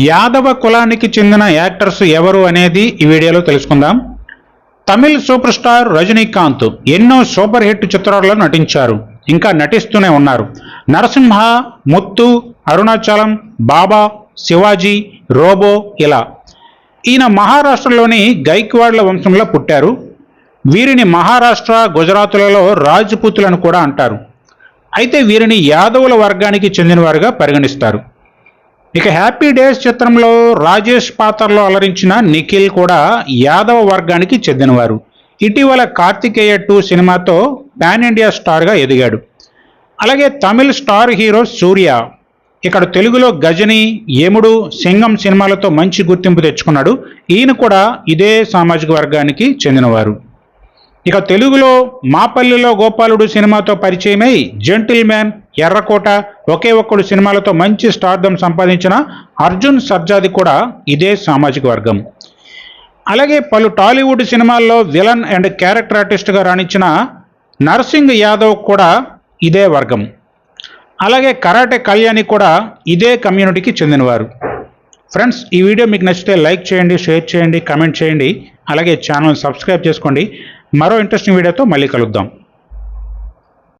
యాదవ కులానికి చెందిన యాక్టర్స్ ఎవరు అనేది ఈ వీడియోలో తెలుసుకుందాం. తమిళ్ సూపర్ స్టార్ రజనీకాంత్ ఎన్నో సూపర్ హిట్ చిత్రాల్లో నటించారు. ఇంకా నటిస్తూనే ఉన్నారు. నరసింహ ముత్తు అరుణాచలం బాబా శివాజీ రోబో ఇలా. ఈయన మహారాష్ట్రలోని గైక్వాడ్ల వంశంలో పుట్టారు. వీరిని మహారాష్ట్ర గుజరాతులలో రాజ్పుతులను కూడా అంటారు. అయితే వీరిని యాదవుల వర్గానికి చెందినవారుగా పరిగణిస్తారు. ఇక హ్యాపీ డేస్ చిత్రంలో రాజేష్ పాత్రలో అలరించిన నిఖిల్ కూడా యాదవ వర్గానికి చెందినవారు. ఇటీవల కార్తికేయ టూ సినిమాతో పాన్ ఇండియా స్టార్గా ఎదిగాడు. అలాగే తమిళ్ స్టార్ హీరో సూర్య ఇక్కడ తెలుగులో గజని యముడు సింగం సినిమాలతో మంచి గుర్తింపు తెచ్చుకున్నాడు. ఈయన కూడా ఇదే సామాజిక వర్గానికి చెందినవారు. ఇక తెలుగులో మాపల్లిలో గోపాలుడు సినిమాతో పరిచయమై జెంటిల్ మ్యాన్ ఎర్రకోట ఒకే ఒక్కడు సినిమాలతో మంచి స్టార్థం సంపాదించిన అర్జున్ సర్జాది కూడా ఇదే సామాజిక వర్గం. అలాగే పలు టాలీవుడ్ సినిమాల్లో విలన్ అండ్ క్యారెక్టర్ ఆర్టిస్ట్గా రాణించిన నర్సింగ్ యాదవ్ కూడా ఇదే వర్గం. అలాగే కరాటే కళ్యాణి కూడా ఇదే కమ్యూనిటీకి చెందినవారు. ఫ్రెండ్స్ ఈ వీడియో మీకు నచ్చితే లైక్ చేయండి షేర్ చేయండి కమెంట్ చేయండి. అలాగే ఛానల్ సబ్స్క్రైబ్ చేసుకోండి. మరో ఇంట్రెస్టింగ్ వీడియోతో మళ్ళీ కలుద్దాం.